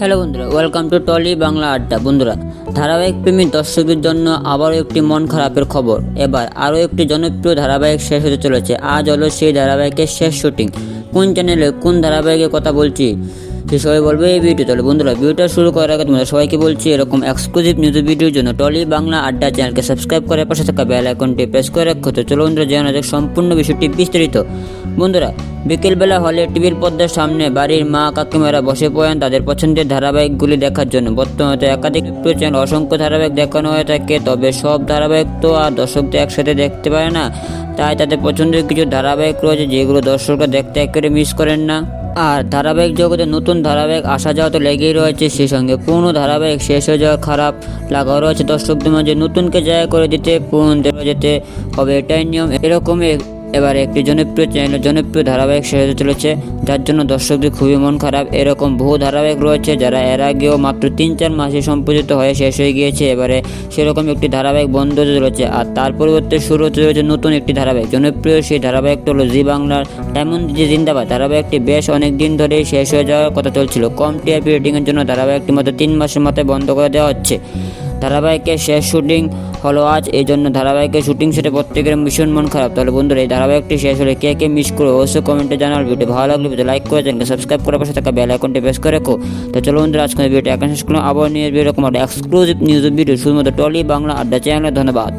Hello বন্ধুরা welcome to trolley Bangla আড্ডা বন্ধুরা, ধারাবাহিক প্রেমী দর্শকদের জন্য আবারও একটি মন খারাপের খবর। এবার আরও একটি জনপ্রিয় ধারাবাহিক শেষ হতে চলেছে। আজ হলো সেই ধারাবাহিকের শেষ শুটিং কোন চ্যানেলে কোন ধারাবাহিকের কথা বলছি? সে সবাই বলবে, এই ভিডিও তাহলে বন্ধুরা ভিডিওটা শুরু করার আগে তোমরা সবাইকে বলছি, এরকম এক্সক্লুসিভ নিউজ ভিডিওর জন্য টলি বাংলা আড্ডা চ্যানেলকে সাবস্ক্রাইব করে পাশে থাকা বেল আইকনটি প্রেস করে রাখো। তো চলো বন্ধুরা, জানা যাক সম্পূর্ণ বিষয়টি বিস্তারিত। বন্ধুরা, বিকেলবেলা হলে টিভির পর্দার সামনে বাড়ির মা কাকিমারা বসে পড়েন তাদের পছন্দের ধারাবাহিকগুলি দেখার জন্য। বর্তমানে একাধিক চ্যানেল অসংখ্য ধারাবাহিক দেখানো হয়ে থাকে, তবে সব ধারাবাহিক তো আর দর্শকদের একসাথে দেখতে পারে না। তাই তাদের পছন্দের কিছু ধারাবাহিক রয়েছে, যেগুলো দর্শকরা দেখতে একেবারে মিস করেন না। আর ধারাবাহিক জগতে নতুন ধারাবাহিক আসা যাওয়া তো লেগেই রয়েছে সেই সঙ্গে। পুরনো ধারাবাহিক শেষ হয়ে যাওয়া খারাপ লাগাও রয়েছে দর্শকদের মাঝে। নতুনকে জায়গা করে দিতে পুরনো যেতে হবে। এটাই নিয়ম। এরকমই এবার একটি জনপ্রিয় চ্যানেল, জনপ্রিয় ধারাবাহিক শেষ হতে চলেছে, যার জন্য দর্শকদের খুবই মন খারাপ। এরকম বহু ধারাবাহিক রয়েছে যারা এর আগেও মাত্র তিন চার মাসে সম্প্রচিত হয়ে শেষ হয়ে গিয়েছে। এবারে সেরকম একটি ধারাবাহিক বন্ধ হতে চলেছে আর তার পরিবর্তে শুরু হতে চলেছে নতুন একটি ধারাবাহিক। জনপ্রিয় সেই ধারাবাহিকটা হলো জি বাংলার ডায়মন্ড যে জিন্দাবাদ। ধারাবাহিকটি বেশ অনেক দিন ধরেই শেষ হয়ে যাওয়ার কথা চলছিল। কম টিআরপি রেটিংয়ের জন্য ধারাবাহিকটি মাত্র তিন মাসের মাথায় বন্ধ করে দেওয়া হচ্ছে। ধারাবাহিকের শেষ শুটিং হলো আজ, এই জন্য ধারাবাহিকের শুটিং সেটে প্রত্যেকের ভীষণ মন খারাপ। তাহলে বন্ধুরা, এই ধারাবাহিকটি শেষ হলে কে কে মিস করে অবশ্যই কমেন্টে জানার ভিডিও ভালো লাগলে ভিডিও লাইক করে চ্যানেলকে সাবস্ক্রাইব করার পাশে থাকা বেল আইকনটি প্রেস করে রাখো। তো চলো বন্ধুরা আজকে ভিডিও এখন শেষ করলাম। আবার নিয়ে এরকম একটা এক্সক্লুসিভ নিউজ ভিডিও শুধুমাত্র টলি বাংলা আড্ডা চ্যানেলে ধন্যবাদ।